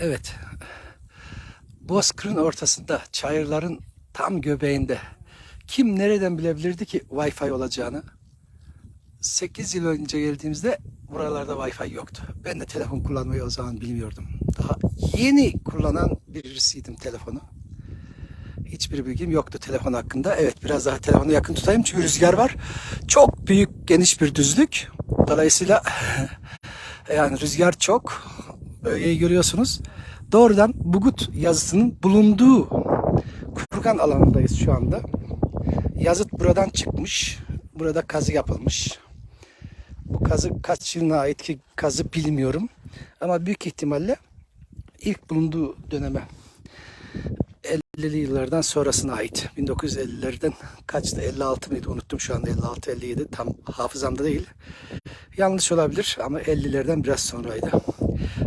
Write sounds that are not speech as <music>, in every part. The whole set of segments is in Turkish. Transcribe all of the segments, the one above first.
Evet. Bozkır'ın ortasında, çayırların tam göbeğinde kim nereden bilebilirdi ki Wi-Fi olacağını? 8 yıl önce geldiğimizde buralarda Wi-Fi yoktu. Ben de telefon kullanmayı o zaman bilmiyordum. Daha yeni kullanan birisiydim telefonu. Hiçbir bilgim yoktu telefon hakkında. Evet biraz daha telefonu yakın tutayım çünkü rüzgar var. Çok büyük geniş bir düzlük. Dolayısıyla <laughs> yani rüzgar çok. Bölgeyi görüyorsunuz. Doğrudan Bugut yazısının bulunduğu kurgan alanındayız şu anda. Yazıt buradan çıkmış. Burada kazı yapılmış. Bu kazı kaç yılına ait ki kazı bilmiyorum. Ama büyük ihtimalle ilk bulunduğu döneme 50'li yıllardan sonrasına ait. 1950'lerden kaçtı? 56 mıydı? Unuttum şu anda 56 57 tam hafızamda değil. Yanlış olabilir ama 50'lerden biraz sonraydı.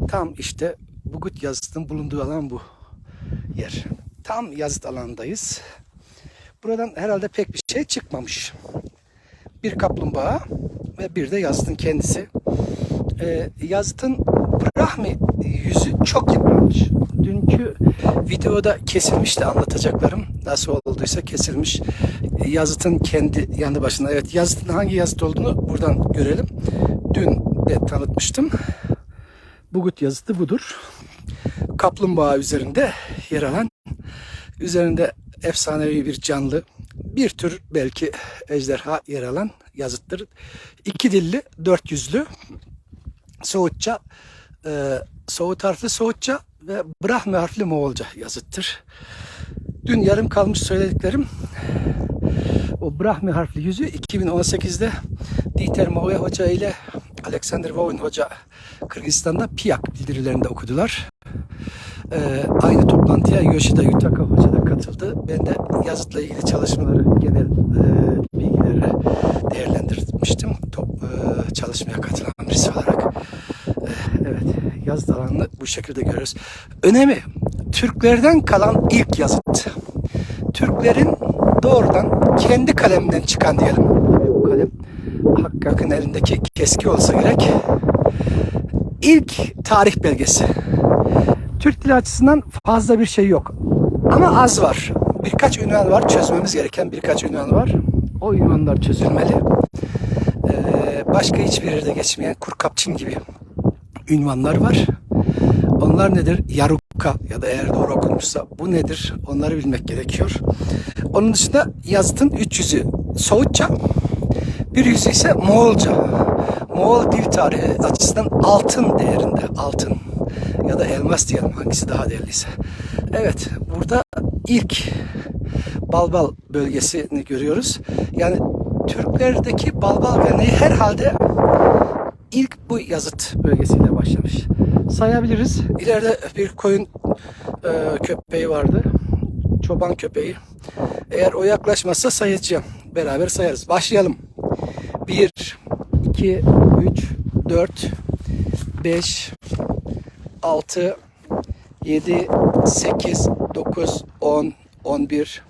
Tam işte Bugut yazıtının bulunduğu alan bu yer. Tam yazıt alanındayız. Buradan herhalde pek bir şey çıkmamış. Bir kaplumbağa ve bir de yazıtın kendisi. Ee, yazıtın Brahmi yüzü çok yıpranmış. Dünkü videoda kesilmişti anlatacaklarım. Nasıl olduysa kesilmiş. Yazıtın kendi yanı başına. Evet yazıtın hangi yazıt olduğunu buradan görelim. Dün de tanıtmıştım. Bugut yazıtı budur. Kaplumbağa üzerinde yer alan, üzerinde efsanevi bir canlı, bir tür belki ejderha yer alan yazıttır. İki dilli, dört yüzlü, Soğutça, e, Soğut harfli Soğutça ve Brahmi harfli Moğolca yazıttır. Dün yarım kalmış söylediklerim o Brahmi harfli yüzü 2018'de Dieter Moe Hoca ile Alexander Vovin Hoca Kırgızistan'da Piyak bildirilerinde okudular. Ee, aynı toplantıya Yoshida Yutaka Hoca da katıldı. Ben de yazıtla ilgili çalışmaları, genel e, bilgileri değerlendirmiştim. Top, e, çalışmaya katılan birisi olarak. E, evet, yazıt alanını bu şekilde görüyoruz. Önemi, Türklerden kalan ilk yazıt. Türklerin doğrudan kendi kaleminden çıkan diyelim. Bu kalem Hakkı elindeki keski olsa gerek. İlk tarih belgesi. Türk dili açısından fazla bir şey yok. Ama az var. Birkaç ünvan var. Çözmemiz gereken birkaç ünvan var. O ünvanlar çözülmeli. Ee, başka hiçbir yerde geçmeyen Kurkapçın gibi ünvanlar var. Onlar nedir? Yaruka ya da eğer doğru okunmuşsa bu nedir? Onları bilmek gerekiyor. Onun dışında yazıtın üç yüzü Soğutça, bir yüzü ise Moğolca. Moğol dil tarihi açısından altın değerinde. Altın ya da elmas diyelim hangisi daha değerliyse. Evet burada ilk Balbal bölgesini görüyoruz. Yani Türklerdeki Balbal geleneği herhalde ilk bu yazıt bölgesiyle başlamış. Sayabiliriz. İleride bir koyun e, köpeği vardı. Çoban köpeği. Eğer o yaklaşmazsa sayacağım. Beraber sayarız. Başlayalım. 1, 2, 3, 4, 5, 6, 7, 8, 9, 10, 11,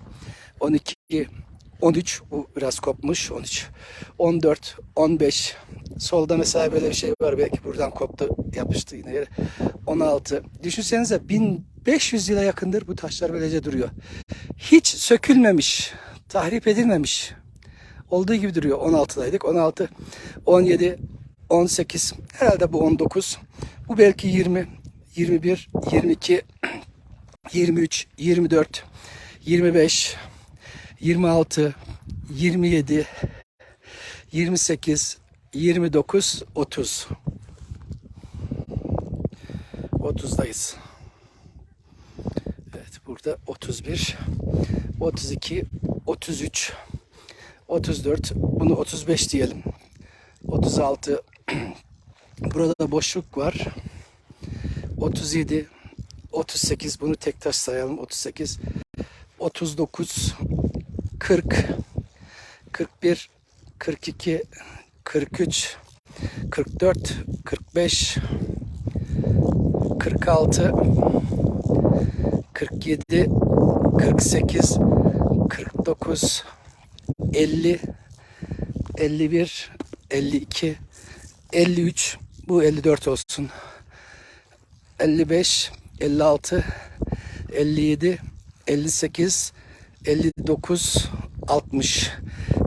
12, 13, bu biraz kopmuş, 13, 14, 15, solda mesela böyle bir şey var, belki buradan koptu, yapıştı yine. Yere, 16, düşünsenize 1500 yıla yakındır bu taşlar böylece duruyor. Hiç sökülmemiş, tahrip edilmemiş, olduğu gibi duruyor, 16'daydık, 16, 17, 18, herhalde bu 19, bu belki 20, 21, 22, 23, 24, 25, 26, 27, 28, 29, 30. 30'dayız. Evet burada 31, 32, 33, 34, bunu 35 diyelim. 36, <clears throat> burada boşluk var. 37, 38 bunu tek taş sayalım 38, 39, 40, 41, 42, 43, 44, 45, 46, 47, 48, 49, 50, 51, 52, 53, bu 54 olsun. 55, 56, 57, 58, 59, 60.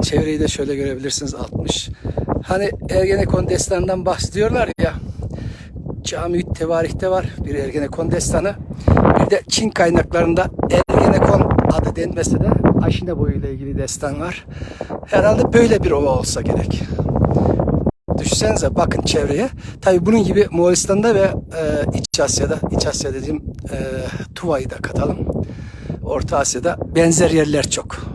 Çevreyi de şöyle görebilirsiniz 60. Hani Ergenekon destanından bahsediyorlar ya. Cami Tevarih'te var bir Ergenekon destanı. Bir de Çin kaynaklarında Ergenekon adı denmese de Aşine boyuyla ilgili destan var. Herhalde böyle bir ova olsa gerek. Düşünsenize bakın çevreye. Tabi bunun gibi Moğolistan'da ve e, İç Asya'da, İç Asya dediğim e, Tuva'yı da katalım. Orta Asya'da benzer yerler çok.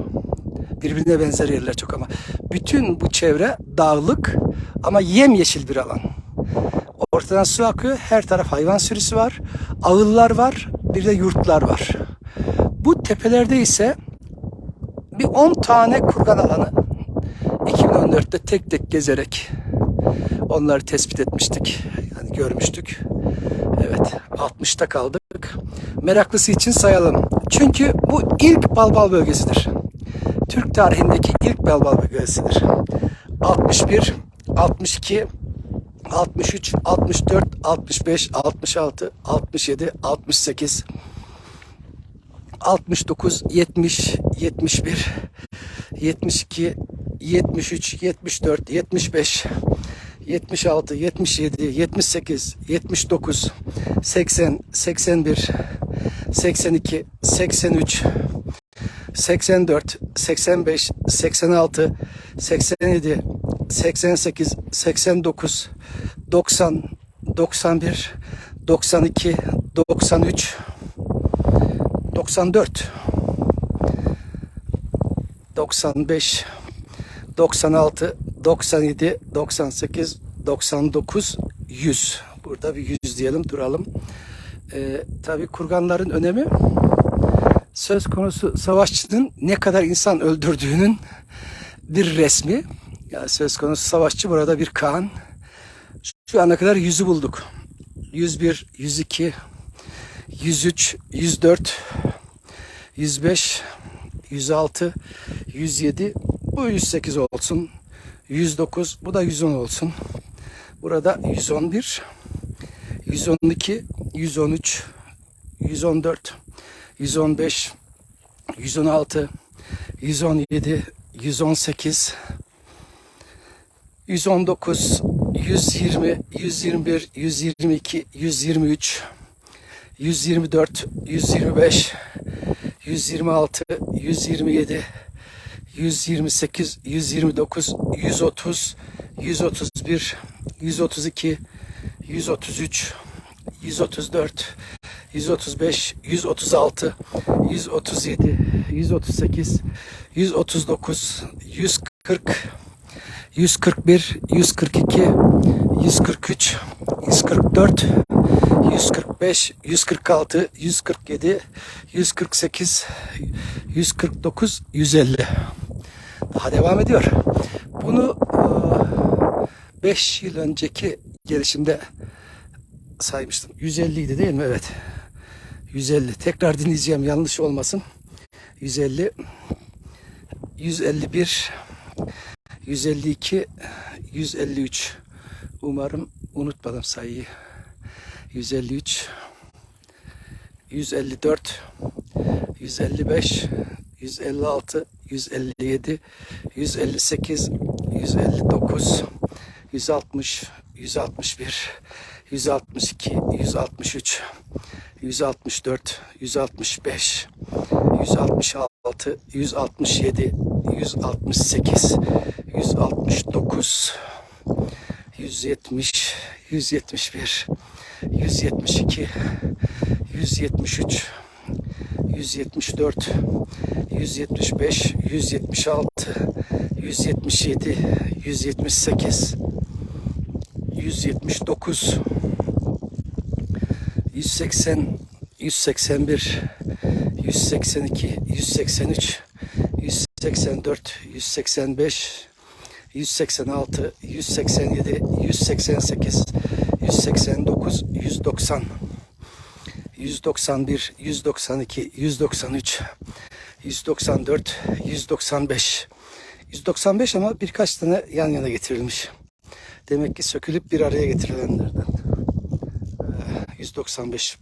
Birbirine benzer yerler çok ama bütün bu çevre dağlık ama yemyeşil bir alan. Ortadan su akıyor. Her taraf hayvan sürüsü var. Ağıllar var. Bir de yurtlar var. Bu tepelerde ise bir 10 tane kurgan alanı 2014'te tek tek gezerek onları tespit etmiştik. Yani görmüştük. Evet 60'ta kaldık. Meraklısı için sayalım. Çünkü bu ilk balbal bölgesidir. Türk tarihindeki ilk balbal bölgesidir. 61, 62, 63, 64, 65, 66, 67, 68, 69, 70, 71, 72, 73, 74, 75, 76, 77, 78, 79, 80, 81, 82, 83, 84, 85, 86, 87, 88, 89, 90, 91, 92, 93, 94, 95, 96, 97, 98, 99, 100. Burada bir 100 diyelim duralım. Ee, tabii kurganların önemi söz konusu savaşçının ne kadar insan öldürdüğünün bir resmi. Yani söz konusu savaşçı burada bir Kaan. Şu ana kadar yüzü bulduk. 101, 102, 103, 104, 105, 106, 107, bu 108 olsun. 109, bu da 110 olsun. Burada 111, 112, 113, 114, 115, 116, 117, 118, 119, 120, 121, 122, 123, 124, 125, 126, 127, 128, 129, 130, 131, 132, 133, 134, 135, 136, 137, 138, 139, 140, 141, 142, 143, 144, 145, 146, 147, 148, 149, 150. Daha devam ediyor. Bunu 5 yıl önceki gelişimde saymıştım. 150 idi değil mi? Evet. 150. Tekrar dinleyeceğim yanlış olmasın. 150 151 152 153 Umarım unutmadım sayıyı. 153 154 155 156 157 158 159 160 161 162 163 164 165 166 167 168 169 170 171 172 173 174 175 176 177 178 179 180 181 182 183 184 185 186 187 188 189 190 191 192 193 194 195 195 ama birkaç tane yan yana getirilmiş. Demek ki sökülüp bir araya getirilenlerden. 195.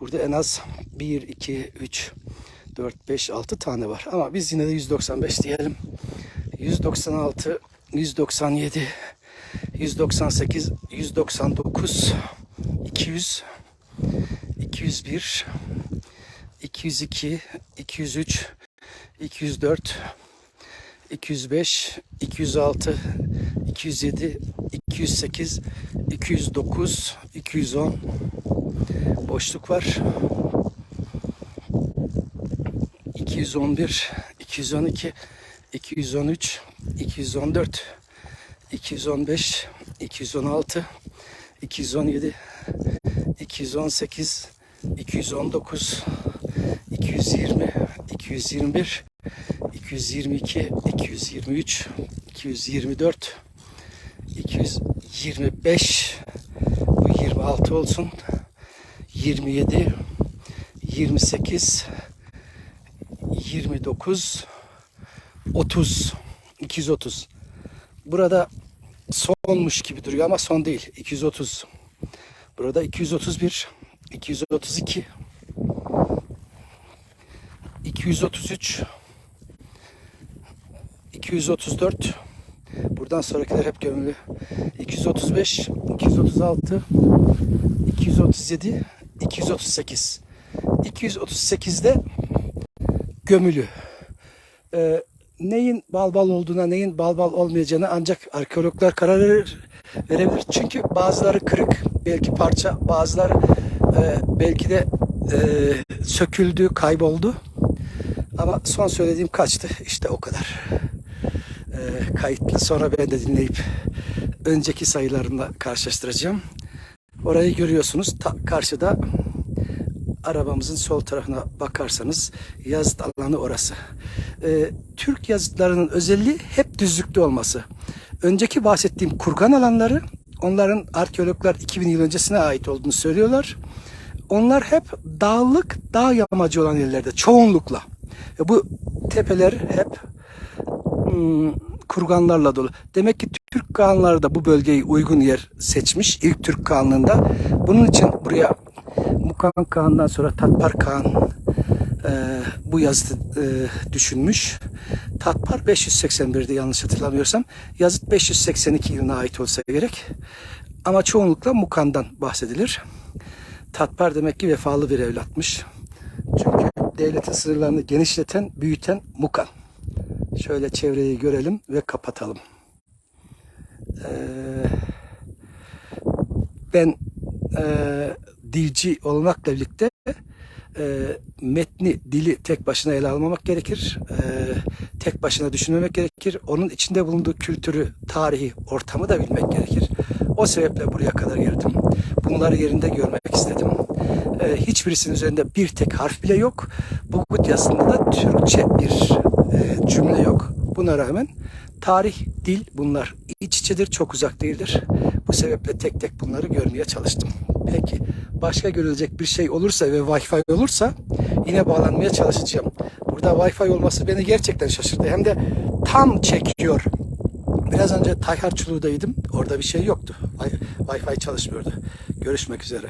Burada en az 1, 2, 3, 4, 5, 6 tane var. Ama biz yine de 195 diyelim. 196, 197, 198, 199, 200, 201, 202, 203, 204, 205, 206, 207, 208, 209, 210 boşluk var. 211, 212, 213, 214, 215, 216, 217, 218, 219, 220, 221, 222, 223, 224, 225, bu 26 olsun, 27, 28, 29, 30, 230. Burada sonmuş gibi duruyor ama son değil. 230. Burada 231, 232, 233, 234. Buradan sonrakiler hep gömülü. 235, 236, 237, 238. 238'de gömülü. Ee, neyin bal bal olduğuna, neyin bal bal olmayacağına ancak arkeologlar karar verir, verebilir. Çünkü bazıları kırık, belki parça, bazıları e, belki de e, söküldü, kayboldu. Ama son söylediğim kaçtı? İşte o kadar. E, kayıtlı. Sonra ben de dinleyip önceki sayılarımla karşılaştıracağım. Orayı görüyorsunuz. Ta, karşıda arabamızın sol tarafına bakarsanız yazıt alanı orası. Ee, Türk yazıtlarının özelliği hep düzlükte olması. Önceki bahsettiğim kurgan alanları onların arkeologlar 2000 yıl öncesine ait olduğunu söylüyorlar. Onlar hep dağlık, dağ yamacı olan yerlerde çoğunlukla. Ve bu tepeler hep kurganlarla dolu. Demek ki Türk Kağanları da bu bölgeyi uygun yer seçmiş ilk Türk Kağanlığında. Bunun için buraya Mukan Kağan'dan sonra Tatpar Kağan e, bu yazıtı e, düşünmüş. Tatpar 581'de yanlış hatırlamıyorsam. Yazıt 582 yılına ait olsa gerek. Ama çoğunlukla Mukan'dan bahsedilir. Tatpar demek ki vefalı bir evlatmış. Çünkü devletin sınırlarını genişleten, büyüten Mukan. Şöyle çevreyi görelim ve kapatalım. Ee, ben e, dilci olmakla birlikte e, metni, dili tek başına ele almamak gerekir. E, tek başına düşünmemek gerekir. Onun içinde bulunduğu kültürü, tarihi, ortamı da bilmek gerekir. O sebeple buraya kadar geldim. Bunları yerinde görmek istedim. E, hiçbirisinin üzerinde bir tek harf bile yok. Bulgut yazısında da Türkçe bir e, cümle yok. Buna rağmen tarih, dil bunlar iç içedir, çok uzak değildir. Bu sebeple tek tek bunları görmeye çalıştım. Peki başka görülecek bir şey olursa ve Wi-Fi olursa yine bağlanmaya çalışacağım. Burada Wi-Fi olması beni gerçekten şaşırttı. Hem de tam çekiyor. Biraz önce Tayhar Çuluğu'daydım. Orada bir şey yoktu. Wi-Fi çalışmıyordu. Görüşmek üzere.